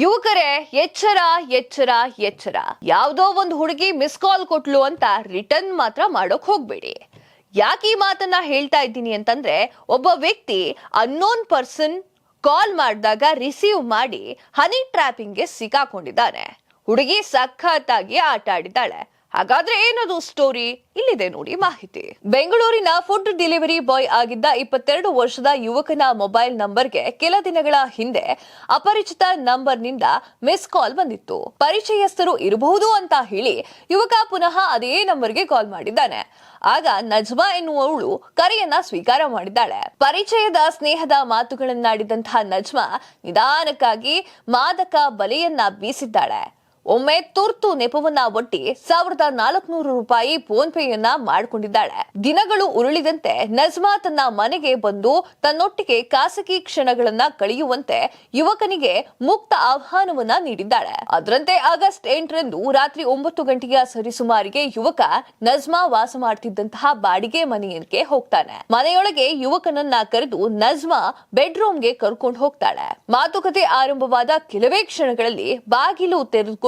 ಯುವಕರೇ, ಎಚ್ಚರ ಎಚ್ಚರ ಎಚ್ಚರ. ಯಾವ್ದೋ ಒಂದು ಹುಡುಗಿ ಮಿಸ್ ಕಾಲ್ ಕೊಟ್ಲು ಅಂತ ರಿಟರ್ನ್ ಮಾತ್ರ ಮಾಡೋಕ್ ಹೋಗ್ಬೇಡಿ. ಯಾಕೆ ಈ ಮಾತನ್ನ ಹೇಳ್ತಾ ಇದ್ದೀನಿ ಅಂತಂದ್ರೆ, ಒಬ್ಬ ವ್ಯಕ್ತಿ ಅನ್ನೋನ್ ಪರ್ಸನ್ ಕಾಲ್ ಮಾಡಿದಾಗ ರಿಸೀವ್ ಮಾಡಿ ಹನಿ ಟ್ರ್ಯಾಪಿಂಗ್ಗೆ ಸಿಕ್ಕಾಕೊಂಡಿದ್ದಾನೆ. ಹುಡುಗಿ ಸಖತ್ತಾಗಿ ಆಟ ಆಡಿದ್ದಾಳೆ ಹಾಗಾದ್ರೆ ಏನದು ಸ್ಟೋರಿ ಇಲ್ಲಿದೆ ನೋಡಿ ಮಾಹಿತಿ. ಬೆಂಗಳೂರಿನ ಫುಡ್ ಡೆಲಿವರಿ ಬಾಯ್ ಆಗಿದ್ದ ಇಪ್ಪತ್ತೆರಡು ವರ್ಷದ ಯುವಕನ ಮೊಬೈಲ್ ನಂಬರ್ಗೆ ಕೆಲ ದಿನಗಳ ಹಿಂದೆ ಅಪರಿಚಿತ ನಂಬರ್ನಿಂದ ಮಿಸ್ ಕಾಲ್ ಬಂದಿತ್ತು. ಪರಿಚಯಸ್ಥರು ಇರಬಹುದು ಅಂತ ಹೇಳಿ ಯುವಕ ಪುನಃ ಅದೇ ನಂಬರ್ಗೆ ಕಾಲ್ ಮಾಡಿದ್ದಾನೆ. ಆಗ ನಜ್ಮಾ ಎನ್ನುವವಳು ಕರೆಯನ್ನ ಸ್ವೀಕಾರ ಮಾಡಿದ್ದಾಳೆ. ಪರಿಚಯದ ಸ್ನೇಹದ ಮಾತುಗಳನ್ನಾಡಿದಂತಹ ನಜ್ಮಾ ನಿಧಾನಕ್ಕಾಗಿ ಮಾದಕ ಬಲೆಯನ್ನ ಬೀಸಿದ್ದಾಳೆ. ಒಮ್ಮೆ ತುರ್ತು ನೆಪವನ್ನ ಒಟ್ಟಿ ಸಾವಿರದ ನಾಲ್ಕುನೂರು ರೂಪಾಯಿ ಫೋನ್ ಪೇಯನ್ನ ಮಾಡಿಕೊಂಡಿದ್ದಾಳೆ. ದಿನಗಳು ಉರುಳಿದಂತೆ ನಜ್ಮಾ ತನ್ನ ಮನೆಗೆ ಬಂದು ತನ್ನೊಟ್ಟಿಗೆ ಖಾಸಗಿ ಕ್ಷಣಗಳನ್ನ ಕಳೆಯುವಂತೆ ಯುವಕನಿಗೆ ಮುಕ್ತ ಆಹ್ವಾನವನ್ನ ನೀಡಿದ್ದಾಳೆ. ಅದರಂತೆ ಆಗಸ್ಟ್ ಎಂಟರಂದು ರಾತ್ರಿ ಒಂಬತ್ತು ಗಂಟೆಯ ಸರಿಸುಮಾರಿಗೆ ಯುವಕ ನಜ್ಮಾ ವಾಸ ಮಾಡ್ತಿದ್ದಂತಹ ಬಾಡಿಗೆ ಮನೆಯಕ್ಕೆ ಹೋಗ್ತಾನೆ. ಮನೆಯೊಳಗೆ ಯುವಕನನ್ನ ಕರೆದು ನಜ್ಮಾ ಬೆಡ್ರೂಮ್ಗೆ ಕರ್ಕೊಂಡು ಹೋಗ್ತಾಳೆ. ಮಾತುಕತೆ ಆರಂಭವಾದ ಕೆಲವೇ ಕ್ಷಣಗಳಲ್ಲಿ ಬಾಗಿಲು ತೆರೆದುಕೊಂಡು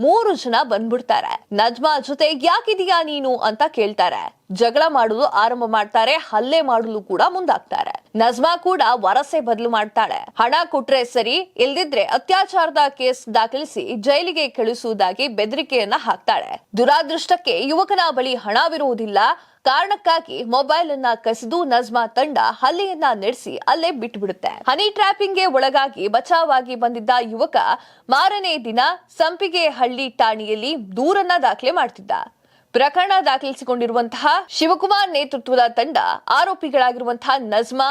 ಮೂರು ಜನ ಬಂದ್ಬಿಡ್ತಾರೆ. ನಜ್ಮಾ ಜೊತೆ ಯಾಕಿದೀಯಾ ನೀನು ಅಂತ ಕೇಳ್ತಾರೆ. ಜಗಳ ಮಾಡಲು ಆರಂಭ ಮಾಡ್ತಾರೆ, ಹಲ್ಲೆ ಮಾಡಲು ಕೂಡ ಮುಂದಾಗ್ತಾರೆ. ನಜ್ಮಾ ಕೂಡ ವರಸೆ ಬದಲು ಮಾಡ್ತಾಳೆ. ಹಣ ಕೊಟ್ರೆ ಸರಿ, ಇಲ್ದಿದ್ರೆ ಅತ್ಯಾಚಾರದ ಕೇಸ್ ದಾಖಲಿಸಿ ಜೈಲಿಗೆ ಕಳಿಸುವುದಾಗಿ ಬೆದರಿಕೆಯನ್ನ ಹಾಕ್ತಾಳೆ. ದುರಾದೃಷ್ಟಕ್ಕೆ ಯುವಕನ ಬಳಿ ಹಣವಿರುವುದಿಲ್ಲ. ಕಾರಣಕ್ಕಾಗಿ ಮೊಬೈಲ್ ಅನ್ನ ಕಸಿದು ನಜ್ಮಾ ತಂಡ ಹಲ್ಲೆಯನ್ನ ನಡೆಸಿ ಅಲ್ಲೇ ಬಿಟ್ಟುಬಿಡುತ್ತೆ ಹನಿ ಟ್ರ್ಯಾಪಿಂಗ್ಗೆ ಒಳಗಾಗಿ ಬಚಾವಾಗಿ ಬಂದಿದ್ದ ಯುವಕ ಮಾರನೇ ದಿನ ಸಂಪಿಗೆ ಹಳ್ಳಿ ಠಾಣೆಯಲ್ಲಿ ದೂರನ್ನ ದಾಖಲೆ ಮಾಡ್ತಿದ್ದ. ಪ್ರಕರಣ ದಾಖಲಿಸಿಕೊಂಡಿರುವಂತಹ ಶಿವಕುಮಾರ್ ನೇತೃತ್ವದ ತಂಡ ಆರೋಪಿಗಳಾಗಿರುವಂತಹ ನಜ್ಮಾ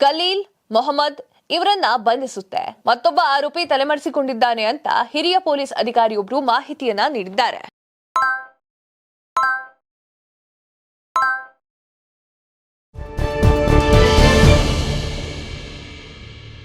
ಖಲೀಲ್ ಮೊಹಮ್ಮದ್ ಇವರನ್ನ ಬಂಧಿಸುತ್ತೆ. ಮತ್ತೊಬ್ಬ ಆರೋಪಿ ತಲೆಮರೆಸಿಕೊಂಡಿದ್ದಾನೆ ಅಂತ ಹಿರಿಯ ಪೊಲೀಸ್ ಅಧಿಕಾರಿಯೊಬ್ರು ಮಾಹಿತಿಯನ್ನ ನೀಡಿದ್ದಾರೆ.